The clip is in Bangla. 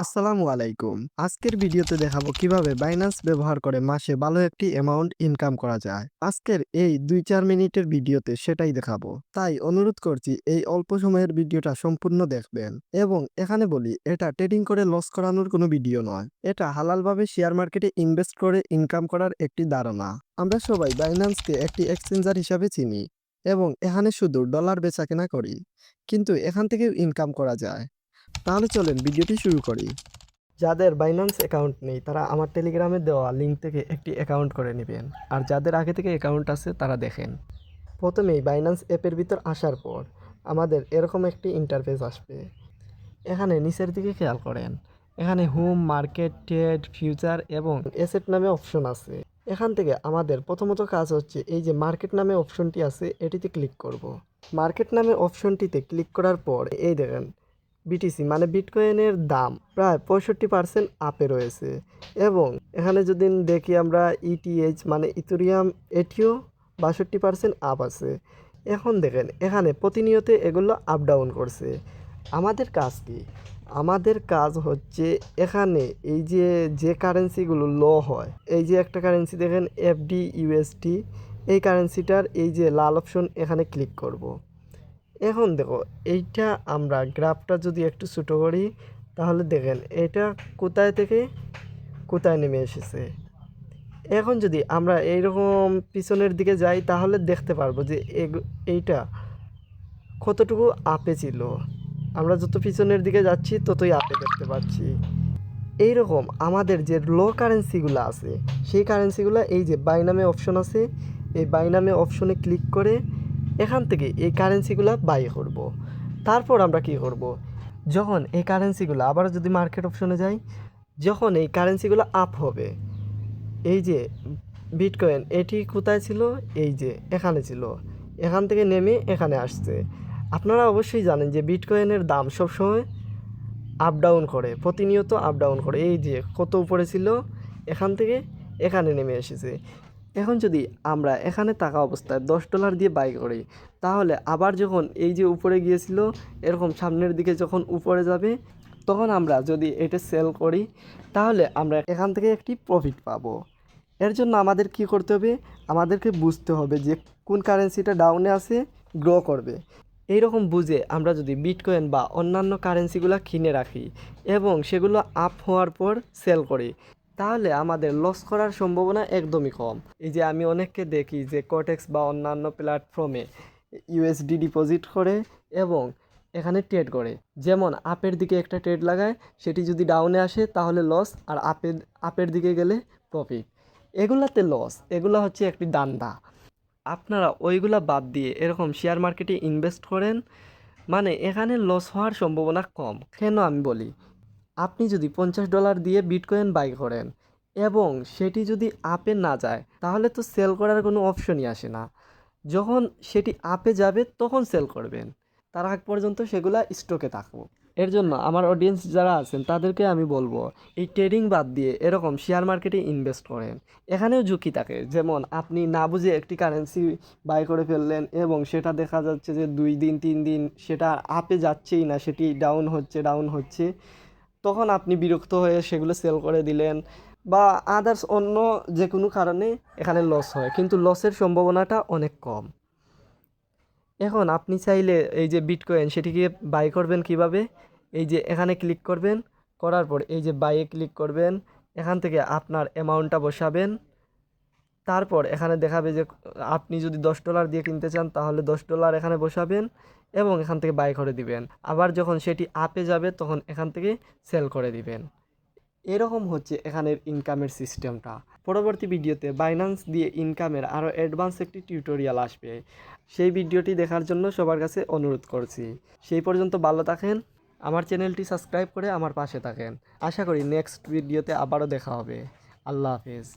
আসসালামু আলাইকুম। আজকের ভিডিওতে দেখাবো কীভাবে বাইন্যান্স ব্যবহার করে মাসে ভালো একটি অ্যামাউন্ট ইনকাম করা যায়। আজকের এই দুই চার মিনিটের ভিডিওতে সেটাই দেখাবো। তাই অনুরোধ করছি, এই অল্প সময়ের ভিডিওটা সম্পূর্ণ দেখবেন এবং এখানে বলি, এটা ট্রেডিং করে লস করানোর কোনো ভিডিও নয়। এটা হালালভাবে শেয়ার মার্কেটে ইনভেস্ট করে ইনকাম করার একটি ধারণা। আমরা সবাই বাইন্যান্সকে একটি এক্সচেঞ্জার হিসাবে চিনি এবং এখানে শুধু ডলার বেচা কেনা করি। কিন্তু এখান থেকেও ইনকাম করা যায়। তাহলে চলেন, ভিডিওটি শুরু করি। যাদের বাইন্যান্স অ্যাকাউন্ট নেই, তারা আমার টেলিগ্রামে দেওয়া লিঙ্ক থেকে একটি অ্যাকাউন্ট করে নেবেন। আর যাদের আগে থেকে অ্যাকাউন্ট আছে, তারা দেখেন। প্রথমেই বাইন্যান্স অ্যাপের ভিতর আসার পর, আমাদের এরকম একটি ইন্টারফেস আসবে। এখানে নিচের দিকে খেয়াল করেন। এখানে হোম মার্কেট ট্রেড ফিউচার এবং এসেট নামে অপশন আছে। এখান থেকে আমাদের প্রথমত কাজ হচ্ছে, এই যে মার্কেট নামে অপশনটি আছে, এটিতে ক্লিক করব। মার্কেট নামে অপশনটিতে ক্লিক করার পর, এই দেখেন বিটিসি মানে বিটকয়েনের দাম প্রায় পঁয়ষট্টি পার্সেন্ট আপে রয়েছে। এবং এখানে যদি দেখি আমরা ইটিএইচ মানে ইথুরিয়াম এটিও বাষট্টি পার্সেন্ট আপ আছে। এখন দেখেন, এখানে প্রতিনিয়ত এগুলো আপ ডাউন করছে। আমাদের কাজ কি? আমাদের কাজ হচ্ছে এখানে এই যে যে কারেন্সিগুলো লো হয়, এই যে একটা কারেন্সি দেখেন এফডি ইউএসডি এই কারেন্সিটার এই যে লাল অপশন এখানে ক্লিক করব। এখন দেখো, এইটা আমরা গ্রাফটা যদি একটু ছোটো করি, তাহলে দেখেন এটা কোথায় থেকে কোথায় নেমে এসেছে। এখন যদি আমরা এইরকম পিছনের দিকে যাই, তাহলে দেখতে পারব যে এইটা কতটুকু আপে ছিল। আমরা যত পিছনের দিকে যাচ্ছি, ততই আপে দেখতে পাচ্ছি। এইরকম আমাদের যে লো কারেন্সিগুলো আছে, সেই কারেন্সিগুলো এই যে বাইনামে অপশন আছে, এই বাইনামে অপশনে ক্লিক করে এখান থেকে এই কারেন্সিগুলো বাই করব। তারপর আমরা কি করব। যখন এই কারেন্সিগুলো আবার যদি মার্কেট অপশনে যাই, যখন এই কারেন্সিগুলো আপ হবে, এই যে বিটকয়েন এটি কোথায় ছিল? এই যে এখানে ছিল। এখান থেকে নেমে এখানে আসছে। আপনারা অবশ্যই জানেন যে বিটকয়েনের দাম সবসময় আপ ডাউন করে, প্রতিনিয়ত আপ ডাউন করে। এই যে কত উপরে ছিল? এখান থেকে এখানে নেমে এসেছে। এখন যদি আমরা এখানে থাকা অবস্থায় দশ ডলার দিয়ে বাই করি, তাহলে আবার যখন এই যে উপরে গিয়েছিল, এরকম সামনের দিকে যখন উপরে যাবে, তখন আমরা যদি এটা সেল করি, তাহলে আমরা এখান থেকে একটি প্রফিট পাবো। এর জন্য আমাদের কি করতে হবে? আমাদেরকে বুঝতে হবে যে কোন কারেন্সিটা ডাউনে আছে গ্রো করবে। এইরকম বুঝে আমরা যদি বিটকয়েন বা অন্যান্য কারেন্সিগুলো কিনে রাখি এবং সেগুলো আপ হওয়ার পর সেল করি তাহলে আমাদের লস করার সম্ভাবনা একদমই কম। এই যে আমি অনেককে দেখি যে কটেক্স বা অন্যান্য প্ল্যাটফর্মে ইউএসডি ডিপোজিট করে এবং এখানে ট্রেড করে। যেমন আপের দিকে একটা ট্রেড লাগায়, সেটি যদি ডাউনে আসে তাহলে লস আর আপের আপের দিকে গেলে প্রফিট এগুলাতে লস এগুলো হচ্ছে একটি দান্দা। আপনারা ওইগুলা বাদ দিয়ে এরকম শেয়ার মার্কেটে ইনভেস্ট করেন মানে এখানে লস হওয়ার সম্ভাবনা কম। কেন আমি বলি? আপনি যদি পঞ্চাশ ডলার দিয়ে বিটকয়েন বাই করেন এবং সেটি যদি আপে না যায়, তাহলে তো সেল করার কোনো অপশনই আসে না। যখন সেটি আপে যাবে, তখন সেল করবেন। তার আগ পর্যন্ত সেগুলা স্টকে থাকব। এর জন্য আমার অডিয়েন্স যারা আছেন, তাদেরকে আমি বলব, এই ট্রেডিং বাদ দিয়ে এরকম শেয়ার মার্কেটে ইনভেস্ট করেন। এখানেও ঝুঁকি থাকে। যেমন আপনি না বুঝে একটি কারেন্সি বাই করে ফেললেন এবং সেটা দেখা যাচ্ছে যে দুই দিন, তিন দিন সেটা আপে যাচ্ছেই না, সেটি ডাউন হচ্ছে ডাউন হচ্ছে। তখন আপনি বিরক্ত হয়ে সেগুলো সেল করে দিলেন বা আদার্স অন্য যে কোনো কারণে এখানে লস হয়। কিন্তু লসের সম্ভাবনাটা অনেক কম। এখন আপনি চাইলে এই যে বিটকয়েন সেটিকে বাই করবেন কীভাবে? এই যে এখানে ক্লিক করবেন, করার পর এই যে বাইয়ে ক্লিক করবেন, এখান থেকে আপনার অ্যামাউন্টটা বসাবেন। তারপর এখানে দেখাবে যে, আপনি যদি দশ ডলার দিয়ে কিনতে চান, তাহলে দশ ডলার এখানে বসাবেন এবং এখান থেকে বাই করে দিবেন। আবার যখন সেটি আপে যাবে, তখন এখান থেকে সেল করে দিবেন। এরকম হচ্ছে এখানের ইনকামের সিস্টেমটা পরবর্তী ভিডিওতে বাইন্যান্স দিয়ে ইনকামের আরও অ্যাডভান্স একটি টিউটোরিয়াল আসবে। সেই ভিডিওটি দেখার জন্য সবার কাছে অনুরোধ করছি। সেই পর্যন্ত ভালো থাকেন, আমার চ্যানেলটি সাবস্ক্রাইব করে আমার পাশে থাকেন। আশা করি নেক্সট ভিডিওতে আবারও দেখা হবে। আল্লাহ হাফেজ।